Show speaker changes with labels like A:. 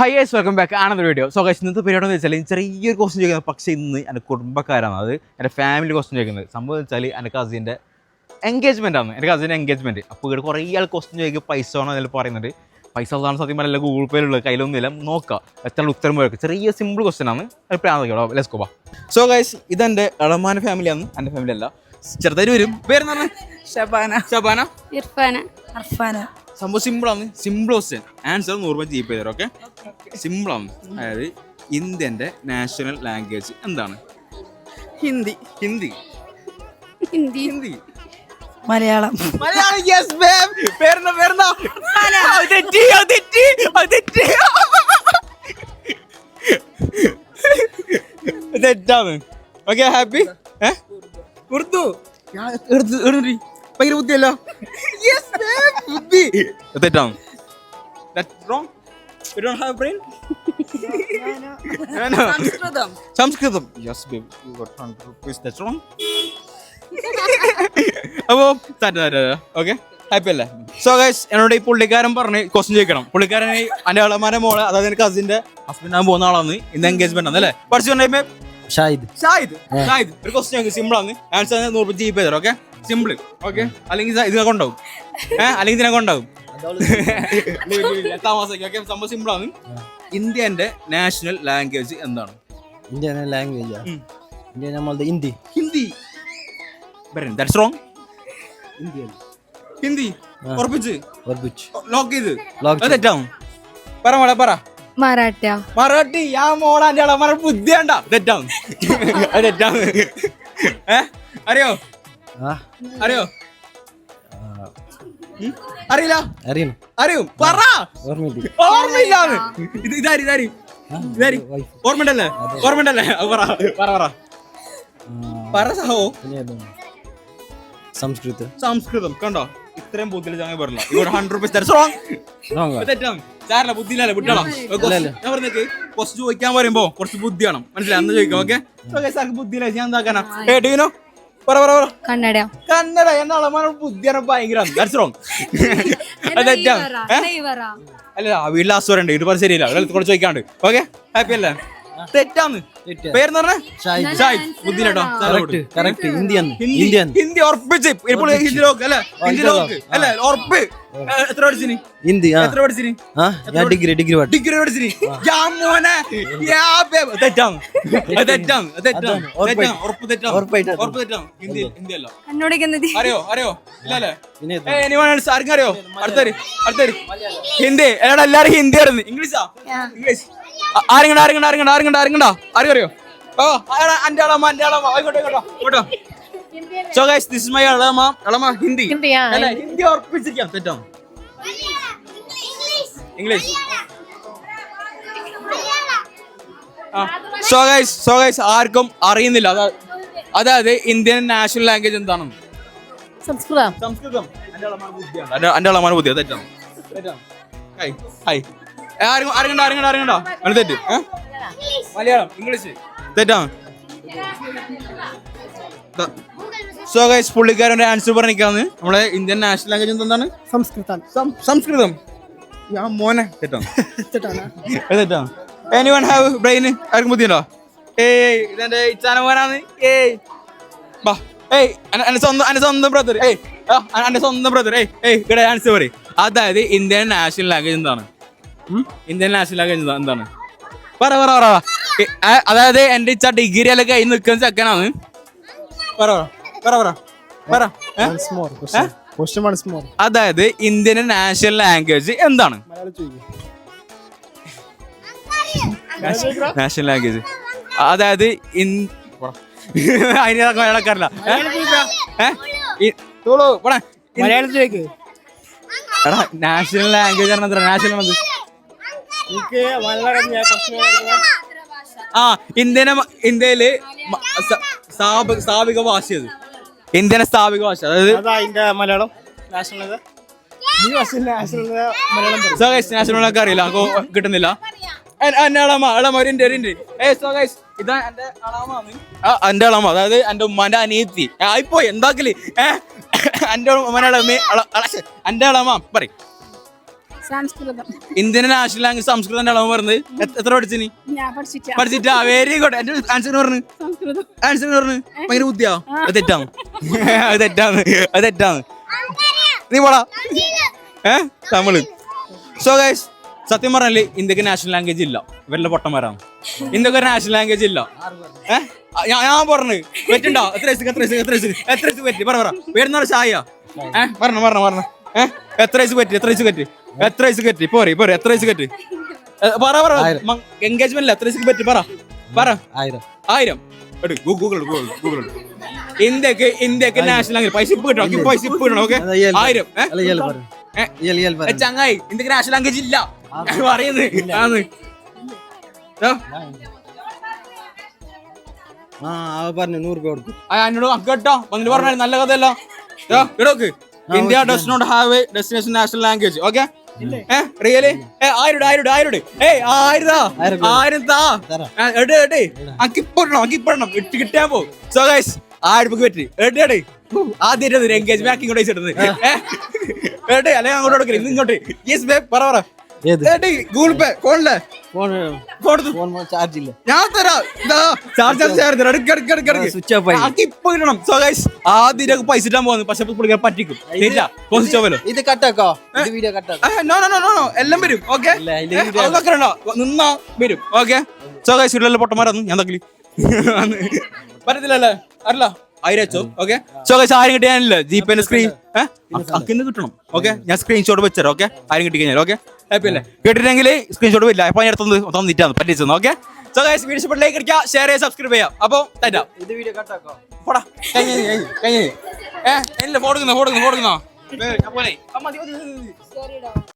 A: High guys welcome back ആണെന്ന video so guys ഇന്നത്തെ പരിപാടി എന്ന് വെച്ചാൽ ചെറിയൊരു ക്വസ്റ്റ്യൻ ചോദിക്കുന്നത്. പക്ഷേ ഇന്ന് എന്റെ കുടുംബക്കാരാണ് അത്. എന്റെ ഫാമിലി ക്വസ്റ്റ്യൻ ചോദിക്കുന്നത്. സംഭവം എന്ന് വെച്ചാൽ എന്റെ കസിന്റെ എൻഗേജ്മെന്റ് ആണ്. എന്റെ കസിന്റെ എൻഗേജ്മെന്റ് അപ്പോൾ ഇവിടെ കുറേ ആൾ ക്വസ്റ്റ്യൻ ചോദിക്കുക പൈസ ആണോ അതിൽ പറയുന്നുണ്ട്. പൈസ ഉള്ളതാണ് സത്യം പറഞ്ഞാൽ ഗൂഗിൾ പേയിലുള്ളത് കയ്യിലൊന്നുമില്ല. നോക്കാം. എത്ര ഉത്തരം പോയൊക്കെ ചെറിയ സിമ്പിൾ ക്വസ്റ്റ്യൻ ആണ്. എപ്പോഴാണ് ലെസ് കോ സോ ഗൈസ് ഇതെന്റെ ഇളമാന ഫാമിലിയാണ് എന്റെ ഫാമിലി അല്ല. ചെറുതായിട്ട് വരും. പേര്
B: ഷബാന.
A: ഷബാന?
C: ഇർഫാന.
B: അർഫാന
A: സംഭവം സിമ്പിളാണ് സിമ്പിൾ ക്വസ്റ്റ്യൻ ആൻസർ നൂറ് രൂപ ജീപ്പ് ചെയ്തു ഓക്കെ സിമ്പിളാണ് അതായത് ഇന്ത്യന്റെ നാഷണൽ ലാംഗ്വേജ് എന്താണ്?
B: ഹിന്ദി.
A: ഹിന്ദി.
C: ഹിന്ദി.
A: ഹിന്ദി.
B: മലയാളം.
A: മലയാളം യെസ് മാം പേരെന്താ അത് തെറ്റി തെറ്റി തെറ്റി. തെറ്റാണ്. ഓക്കെ ഹാപ്പി ഏ? ഉറുദു. ഭയങ്കര ബുദ്ധിയല്ലോ. ബുദ്ധി തെറ്റാണ് that wrong you don't have brain
B: Samskritam
A: Samskritam yes baby you got 100 rupees that's wrong അപ്പോ ഓക്കെ ഹാപ്പി അല്ലേ? സോ ഗൈസ് എന്നോട് ഈ പുള്ളിക്കാരൻ പറഞ്ഞ് ക്വസ്റ്റ്യൻ ചോദിക്കണം. പുള്ളിക്കാരൻ എന്റെ അളമാരെ മോളെ അതായത് എനിക്ക് അസിന്റെ ഹസ്ബൻഡ് ആകാൻ പോകുന്ന ആളാണ് ഇന്ന് എൻഗേജ്മെന്റ് ആണ് അല്ലേ? പഠിച്ചു
D: ഷാഹിദ്.
A: ഷാഹിദ്. ഷാഹിദ്. ഒരു ക്വസ്റ്റ്യൻ സിമ്പിൾ ആണ്. ആൻസർ നൂറ് ജി പേ തരാം. ഓക്കെ സിമ്പിൾ ഓക്കെ അല്ലെങ്കിൽ ഇത് ഇതിനെ കൊണ്ടാവും ഏഹ് അല്ലെങ്കിൽ ഇതിനെ കൊണ്ടാവും മാസം ഓക്കെ സംഭവം സിമ്പിൾ ആണ്. ഇന്ത്യന്റെ നാഷണൽ ലാംഗ്വേജ് എന്താണ്?
D: Indian language. ഇന്ത്യ നമ്മളുടെ Hindi.
A: Hindi. That's wrong
D: India
A: Hindi. ഉറപ്പിച്ച്.
D: ഉറപ്പിച്ച്.
A: ലോക്ക് ചെയ്ത്. ലോക്ക് തെറ്റാവും. പറ മോളെ പറ.
C: മറാഠ
A: മറാഠി ആ മോളാന്റെ എന്റെ അളമാരെ ബുദ്ധി വേണ്ട. തെറ്റാവും. അത് തെറ്റാവും. ഏ? അറിയോ? അറിയോ? അറിയില്ല?
D: അറിയണം.
A: അറിയും. പറ!
D: ഓർമ്മയില്ല.
A: ഓർമ്മയില്ലാന്ന്. ഇത് ഇതാരി ഇതാരി. ഇതാരി. ഓർമ്മണ്ടല്ലേ ഓർമ്മണ്ടല്ലേ പറ പറ പറ. പറ സഹോ.
D: സംസ്കൃതം.
A: സംസ്കൃതം. കണ്ടോ? ഇത്രയും ബുദ്ധിയിൽ ചങ്ങ പറഞ്ഞില്ല. ഇവിടെ ഹൺഡ്രഡ് റുപ്പീസ് തരാം. സ്ട്രോങ്? തെറ്റാണ് സാറില്ല ബുദ്ധിയില്ലല്ലേ വിട്ടണം ഞാൻ പറഞ്ഞേക്ക് കുറച്ച് ചോദിക്കാൻ പറയുമ്പോ കുറച്ച് ബുദ്ധി വേണം. മനസ്സിലായി? അന്ന് ചോദിക്കാം ഓക്കെ? സാർക്ക് ബുദ്ധിയില്ല. ഞാൻ എന്താക്കാനാ? ഏ ഡീനോ പറ പറ പറ.
C: കന്നഡ.
A: കന്നഡ ബുദ്ധിയാണ് ഭയങ്കര ദാറ്റ്സ് റോങ്? അല്ല വീട്ടിൽ അസുരണ്ട് ഇത് പറഞ്ഞ ശരിയില്ല. ചോദിക്കാണ്ട് ഓക്കെ? ഹാപ്പി അല്ലേ? തെറ്റാന്ന്.
D: പേര്
A: പേരെന്ന് പറഞ്ഞ?
D: Shahid
A: Shahid ബുദ്ധിയിട്ടോ
D: correct Indian
A: Hindi
D: Indian
A: Hindi ഉറപ്പിച്ച്. ഇപ്പോൾ ഹിന്ദി ലോക്ക് അല്ലേ? ഹിന്ദി ലോക്ക് അല്ലേ? ഉറപ്പ്. എത്ര പഠിച്ചിന്?
D: ഹിന്ദി
A: എത്ര പഠിച്ചിന്?
D: ഞാൻ ഡിഗ്രി ഡിഗ്രി
A: ഡിഗ്രി പഠിച്ചിന്. യാ മോനെ. യാ തെറ്റാം. തെറ്റാം
D: അതാണ്,
A: തെറ്റാണ് ഉറപ്പ്
D: തെറ്റാം
A: ഉറപ്പ് തെറ്റാണ് ഹിന്ദി ഹിന്ദി അല്ല. അറിയോ? അറിയോ? ഇല്ലല്ലേ? ആർക്കും അറിയോ? അടുത്തരി അടുത്തരി ഹിന്ദി. എല്ലാവരും എല്ലാരും ഹിന്ദി ആയിരുന്നു. ഇംഗ്ലീഷാ? ഇംഗ്ലീഷ്. ആരെങ്കിലും ആരെങ്കിലും ആരെങ്കിലും ആരെങ്കിലും ആരെങ്കിലും ആർക്കും അറിയോ ഓ അന്റെ അളമ അന്റെ അളമ. ആയിക്കോട്ടെ ആയിക്കോട്ടെ. കേട്ടോ so guys this is my അളമ. അളമ ഹിന്ദി? അല്ല? ഹിന്ദി. ഉറപ്പിച്ചിരിക്കാം തെറ്റോ? English. So guys so guys ആർക്കും അറിയുന്നില്ല. അതാ- അതായത് ഇന്ത്യൻ നാഷണൽ ലാംഗ്വേജ് എന്താണ്?
C: സംസ്കൃതം.
A: സംസ്കൃതം. എന്റെ അളമാണ് ബുദ്ധിയാണ്. എന്റെ- അളമാണ് ബുദ്ധിയാണ്. തെറ്റാണ് തെറ്റാണ് ഹൈ ഹൈ. ആരെങ്കിലും ആരെങ്കിലും ആരെങ്കിലും ആരെങ്കിലും അത് തെറ്റ്. മലയാളം ഇംഗ്ലീഷ്. തെറ്റാണ് സോ ഗൈസ് പുള്ളിക്കാരന്റെ ആൻസർ പറഞ്ഞിരിക്കാന്ന് നമ്മളെ ഇന്ത്യൻ നാഷണൽ ലാംഗ്വേജ് എന്താണ്?
B: സംസ്കൃതം.
A: സംസ്കൃതം. ഞാൻ മോനെ. തെറ്റാണ്. തെറ്റാണ് എനി വൺ ഹാവ് ബ്രെയിൻ ആർക്കും ബുദ്ധിയുണ്ടോ? ഏയ് ഇതെന്റെ ഇച്ചാന മോനാണ്. ഏയ്. ബാ. ഏയ് അന്റെ സ്വന്തം സ്വന്തം ബ്രദർ ഏയ് ആ, സ്വന്തം ബ്രദർ ഏയ് ഏയ് ഇവിടെ ആൻസർ പറയും. അതായത് ഇന്ത്യൻ നാഷണൽ ലാംഗ്വേജ് എന്താണ്? ഇന്ത്യൻ നാഷണൽ ലാംഗ്വേജ് എന്താണ്? പറ പറ പറ. അതായത് എന്റെ ഇച്ച ഡിഗ്രി എല്ലാം കയ്യിൽ നിൽക്കുന്ന ചെക്കനാണ് പറ പറ. പറ പറ. അതായത് ഇന്ത്യൻ നാഷണൽ ലാംഗ്വേജ് എന്താണ്?
B: മലയാളം ചോദിക്ക്.
A: National language. അതായത് ഇൻ അതിനൊക്കെ മലയാളക്കാരല്ല
B: മലയാളം ചോദിക്ക്
A: എടാ നാഷണൽ ലാംഗ്വേജ് ആണ് നാഷണൽ
B: എനിക്ക്
A: ആ ഇന്ത്യനെ ഇന്ത്യയിൽ സ്ഥാപിക ഭാഷ അത് ഇന്ത്യനെ സ്ഥാപിക ഭാഷ. അതായത്
B: അതാ മലയാളം. നാഷണൽ നീ ഫസ്റ്റ് നാഷണൽ മലയാളം പറയും.
A: നാഷണൽ ഒക്കെ അറിയില്ല. കിട്ടുന്നില്ല. എന്റെ അളമ അളമ ഒരു ഇന്റെ ഒരു ഏ സോ ഗൈസ് ഇതാ എന്റെ അളമാണ് ആ എന്റെ അളമ അതായത് എന്റെ ഉമ്മാന്റെ അനിയത്തി. ആയിപ്പോയി എന്താക്കൽ? ഏഹ് എന്റെ ഉമ്മനെ അളമ എന്റെ അളമ പറയും.
C: Sanskrit.
A: Indian national language Samskritam അളവ് പറഞ്ഞത്. എത്ര- പഠിച്ചിനി?
C: പഠിച്ചിട്ട
A: വെരി ഗുഡ് എന്റെ ആൻസർ പറഞ്ഞു. ആൻസർ പറഞ്ഞു. ഭയങ്കര ബുദ്ധിയാ. അത് തെറ്റാണ് അത് തെറ്റാണ് അത് തെറ്റാണ് നീ പോടാ. ഏ? തമിഴ്. സോ ഗൈസ് സത്യം പറഞ്ഞാൽ ഇന്ത്യയ്ക്ക് നാഷണൽ ലാംഗ്വേജ് ഇല്ല. ഇവരുടെ പൊട്ടന്മാരാണ്. ഇന്ത്യയ്ക്ക് ഒരു നാഷണൽ ലാംഗ്വേജ് ഇല്ല. ഏഹ് ഞാൻ പറഞ്ഞു. പറ്റുണ്ടോ? എത്ര വയസ്സ്? എത്ര വയസ്സ്? എത്ര വയസ്സ്? എത്ര വയസ്സ് പറ്റി? പറ പറ. വരുന്ന ഏഹ് പറഞ്ഞു പറഞ്ഞു പറഞ്ഞു. ഏഹ് എത്ര വയസ്സ് പറ്റി? എത്ര വയസ്സ് പറ്റി? എത്ര വയസ്സ് കറ്റി പോരെ പോരെ എത്ര വയസ്സ് കറ്റി പറ പറ എൻഗേജ്മെന്റ് എത്ര വയസ്സ് പറ്റി? പറ. പറ.
D: ആയിരം.
A: ആയിരം. എടു, ഗൂ- ഗൂഗിൾ എടു, ഗൂഗിൾ ഗൂഗിൾ ഇന്ത്യയ്ക്ക് ഇന്ത്യയ്ക്ക് നാഷണൽ ലാംഗ്വേജ് പൈസ ഇപ്പൊ കിട്ടണം ഇപ്പൊ പൈസ ഇപ്പൊ കിട്ടണം ഓക്കെ. ആയിരം. ചങ്ങായി ഇന്ത്യയ്ക്ക് നാഷണൽ ലാംഗ്വേജ് ഇല്ല. പറയുന്നത്
D: പറഞ്ഞു നൂറ് കൊടുക്കും.
A: എന്നോട് കേട്ടോ. വന്നിട്ട് പറഞ്ഞ നല്ല കഥയല്ലോ. ഇടോക്ക്. India does not have a destination national language okay? Really? ഏ ആയിരം ആയിരം ആയിരം ഏ ആയിരതാ
D: ആയിരം
A: താ എടേ എടേ. അക്കിപ്പെടണം അക്കിപ്പെടണം ഇട്ട് കിട്ടാൻ പോകും സോ ഗൈസ് ആയിരം പറ്റി. എടേ എടേ. ആദ്യം എൻഗേജ് ബാക്കിങ് കൂടെ ഏ എടേ അല്ലെങ്കിൽ അങ്ങോട്ട് ഇങ്ങോട്ട്. യെസ് ബേ പറ പറ. ഗൂഗിൾ പേ ഫോണിലെ. ഞാൻ തരാം.
D: സ്വിച്ച് ഓഫ് ആയി.
A: ഇപ്പൊ സോ ഗൈസ് ആദ്യം പൈസ ഇടാൻ പോകുന്നു പക്ഷെ പുള്ളിക്കാർ പറ്റിക്കും. ആവല്ലോ
D: ഇത് കട്ടാക്കോ? Video
A: no no no no എല്ലാം വരും. ഓക്കെ നിന്നാ വരും. ഓക്കെ സോ ഗൈസ് പൊട്ടന്മാരൊന്നും. ഞാൻ തക്കിൽ പറ്റത്തില്ലല്ലേ? അറിയില്ല. ആയിരം വെച്ചോ ഓക്കെ സോ ഗൈസ് കിട്ടിയാനില്ല ജീപ്പേന്റെ സ്ക്രീൻ അക്കിന്ന് കിട്ടണം. ഓക്കെ ഞാൻ സ്ക്രീൻഷോട്ട് വെച്ചേരാം ഓക്കെ ആയിരം കിട്ടി കഴിഞ്ഞാൽ. ഓക്കെ ഹാപ്പി അല്ലേ സ്ക്രീൻഷോട്ട് വരില്ല അപ്പൊ ഞാൻ അടുത്തൊന്ന് തന്നിട്ടാണ് പറ്റിച്ചത് ഓക്കെ സോ ഗൈസ് വീഡിയോ ഇഷ്ടപ്പെട്ട ലൈക്ക് അടിക്കുക ഷെയർ ചെയ്യുക സബ്സ്ക്രൈബ് ചെയ്യാം അപ്പോൾ തരാം
D: ഇത് വീഡിയോ കട്ടാക്കോ
A: പോടാ. കഴിഞ്ഞ കഴിഞ്ഞ ഏ ഇല്ല ഫോടുക്കുന്നോ ഫോടുക്കുന്നോ ഫോടുക്കുന്നോ ഞാൻ പോലെ